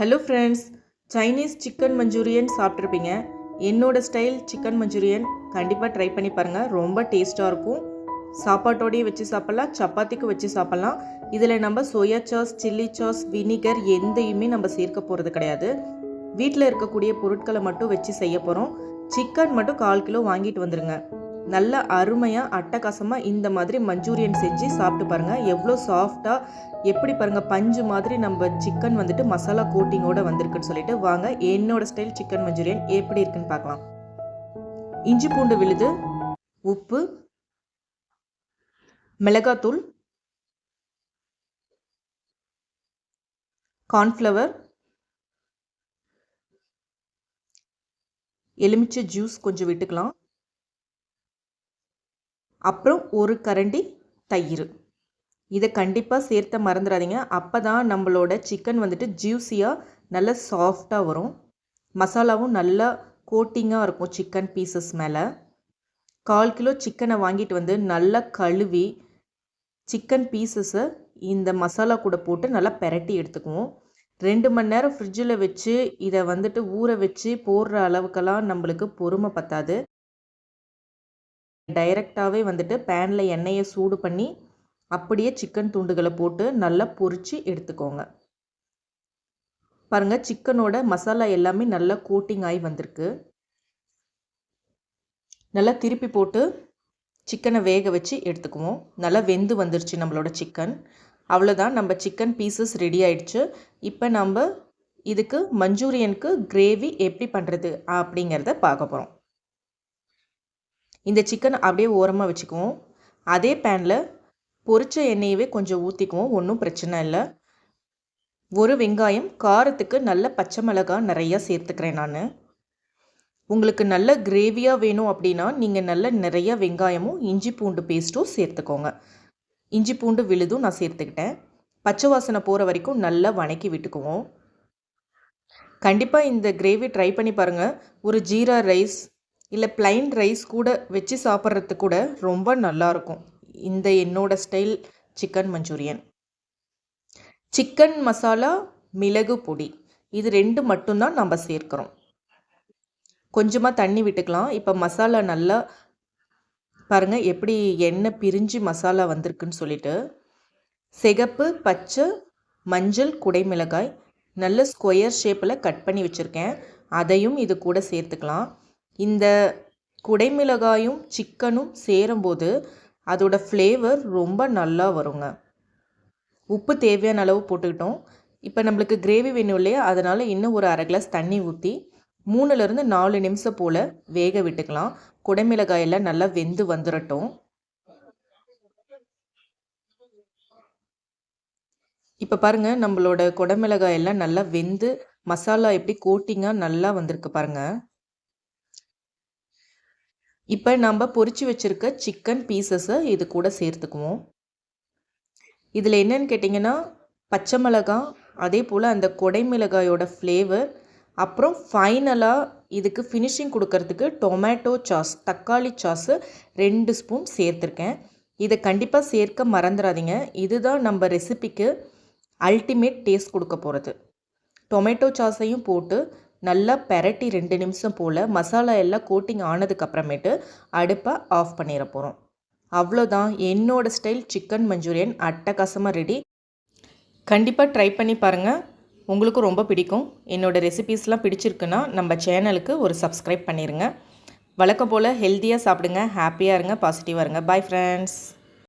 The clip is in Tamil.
Hello friends Chinese chicken manchurian சாப்பிட்ருப்பீங்க என்னோடய ஸ்டைல் சிக்கன் மஞ்சூரியன் கண்டிப்பாக ட்ரை பண்ணி பாருங்கள் ரொம்ப டேஸ்ட்டாக இருக்கும். சாப்பாட்டோடையும் வச்சு சாப்பிட்லாம். சப்பாத்திக்கு வச்சு சாப்பிட்லாம். இதில் நம்ம soya sauce chilli sauce vinegar எந்தையுமே நம்ம சேர்க்க போகிறது கிடையாது. வீட்டில் இருக்கக்கூடிய பொருட்களை மட்டும் வச்சு செய்ய போகிறோம் சிக்கன் மட்டும் கால் கிலோ வாங்கிட்டு வந்துடுங்க நல்ல அருமையாக அட்டகாசமாக இந்த மாதிரி மஞ்சூரியன் செஞ்சு சாப்பிட்டு பாருங்கள் எவ்வளோ சாஃப்டாக எப்படி பாருங்கள் பஞ்சு மாதிரி நம்ம சிக்கன் வந்துட்டு மசாலா கோட்டிங்கோட வந்திருக்குன்னு சொல்லிட்டு வாங்க. என்னோட ஸ்டைல் சிக்கன் மஞ்சூரியன் எப்படி இருக்குன்னு பார்க்கலாம். இஞ்சி பூண்டு விழுது உப்பு மிளகாத்தூள் கார்ன்ஃப்ளவர் எலுமிச்சை ஜூஸ் கொஞ்சம் விட்டுக்கலாம். அப்புறம் ஒரு கரண்டி தயிர். இதை கண்டிப்பாக சேர்த்த மறந்துடாதீங்க. அப்போ தான் நம்மளோட சிக்கன் வந்துட்டு ஜூஸியாக நல்லா சாஃப்டாக வரும். மசாலாவும் நல்லா கோட்டிங்காக இருக்கும் சிக்கன் பீசஸ் மேலே. கால் கிலோ சிக்கனை வாங்கிட்டு வந்து நல்லா கழுவி சிக்கன் பீசஸை இந்த மசாலா கூட போட்டு நல்லா பெரட்டி எடுத்துக்குவோம். ரெண்டு மணி நேரம் ஃப்ரிட்ஜில் வச்சு இதை வந்துட்டு ஊற வச்சு போடுற அளவுக்கெல்லாம் நம்மளுக்கு பொறுமை பத்தாது. டைரெக்டாகவே வந்துட்டு பேனில் எண்ணெயை சூடு பண்ணி அப்படியே சிக்கன் துண்டுகளை போட்டு நல்லா பொரித்து எடுத்துக்கோங்க. பாருங்கள் சிக்கனோட மசாலா எல்லாமே நல்லா கோட்டிங் ஆகி வந்திருக்கு. நல்லா திருப்பி போட்டு சிக்கனை வேக வச்சு எடுத்துக்குவோம். நல்லா வெந்து வந்துருச்சு நம்மளோட சிக்கன். அவ்வளோதான் நம்ம சிக்கன் பீசஸ் ரெடி ஆயிடுச்சு. இப்போ நம்ம இதுக்கு மஞ்சூரியனுக்கு கிரேவி எப்படி பண்ணுறது அப்படிங்கிறத பார்க்க போகிறோம் இந்த சிக்கன் அப்படியே ஓரமாக வச்சுக்குவோம். அதே பேனில் பொரிச்ச எண்ணெயவே கொஞ்சம் ஊற்றிக்குவோம் ஒன்றும் பிரச்சனை இல்லை. ஒரு வெங்காயம் காரத்துக்கு நல்ல பச்சை மிளகாய் நிறையா சேர்த்துக்கிறேன் நான். உங்களுக்கு நல்ல கிரேவியாக வேணும் அப்படின்னா நீங்கள் நல்ல நிறைய வெங்காயமும் இஞ்சி பூண்டு பேஸ்ட்டும் சேர்த்துக்கோங்க. இஞ்சி பூண்டு விழுதும் நான் சேர்த்துக்கிட்டேன். பச்சை வாசனை போகிற வரைக்கும் நல்லா வணக்கி விட்டுக்குவோம். கண்டிப்பாக இந்த கிரேவி ட்ரை பண்ணி பாருங்கள் ஒரு ஜீரா ரைஸ் இல்லை பிளைன் ரைஸ் கூட வச்சு சாப்பிட்றதுக்கு கூட ரொம்ப நல்லாயிருக்கும் இந்த என்னோட style chicken manchurian chicken masala மிளகு பொடி. இது ரெண்டு மட்டும்தான் நம்ம சேர்க்குறோம். கொஞ்சமாக தண்ணி விட்டுக்கலாம். இப்போ மசாலா நல்லா பாருங்கள் எப்படி எண்ணெய் பிரிஞ்சு மசாலா வந்திருக்குன்னு சொல்லிட்டு சிகப்பு பச்சை மஞ்சள் குடைமிளகாய் நல்ல ஸ்கொயர் ஷேப்பில் கட் பண்ணி வச்சுருக்கேன். அதையும் இது கூட சேர்த்துக்கலாம். இந்த குடைமிளகாயும் சிக்கனும் சேரும்போது அதோட ஃப்ளேவர் ரொம்ப நல்லா வருங்க. உப்பு தேவையான அளவு போட்டுக்கிட்டோம். இப்போ நம்மளுக்கு கிரேவி வேணும் இல்லையா? அதனால் இன்னும் ஒரு அரை கிளாஸ் தண்ணி ஊற்றி மூணுலேருந்து நாலு நிமிஷம் போல் வேக விட்டுக்கலாம். குடைமிளகாயெல்லாம் நல்லா வெந்து வந்துடட்டும் இப்போ பாருங்கள் நம்மளோட குடமிளகாய் எல்லாம் நல்லா வெந்து மசாலா எப்படி கோட்டிங்காக நல்லா வந்திருக்கு பாருங்கள் இப்போ நம்ம பொறிச்சு வச்சுருக்க சிக்கன் பீசஸை இது கூட சேர்த்துக்குவோம். இதில் என்னென்னு கேட்டிங்கன்னா பச்சை மிளகாய் அதே போல் அந்த கொடை மிளகாயோட ஃப்ளேவர் அப்புறம் ஃபைனலாக இதுக்கு ஃபினிஷிங் கொடுக்கறதுக்கு டொமேட்டோ சாஸ் தக்காளி சாஸு ரெண்டு ஸ்பூன் சேர்த்துருக்கேன். இதை கண்டிப்பாக சேர்க்க மறந்துடாதீங்க இதுதான் நம்ம ரெசிபிக்கு அல்டிமேட் டேஸ்ட் கொடுக்க போகிறது டொமேட்டோ சாஸையும் போட்டு நல்லா பெரட்டி ரெண்டு நிமிஷம் போல் மசாலா எல்லாம் கோட்டிங் ஆனதுக்கப்புறமேட்டு அடுப்பை ஆஃப் பண்ணிட போகிறோம் அவ்வளோதான் என்னோடய ஸ்டைல் சிக்கன் மஞ்சூரியன் அட்டகாசமாக ரெடி கண்டிப்பாக ட்ரை பண்ணி பாருங்கள் உங்களுக்கும் ரொம்ப பிடிக்கும். என்னோடய ரெசிபீஸ்லாம் பிடிச்சிருக்குன்னா நம்ம சேனலுக்கு ஒரு சப்ஸ்கிரைப் பண்ணிடுங்க வழக்கம் போல் ஹெல்த்தியாக சாப்பிடுங்க. ஹாப்பியாக இருங்க. பாசிட்டிவாக இருங்க. Bye friends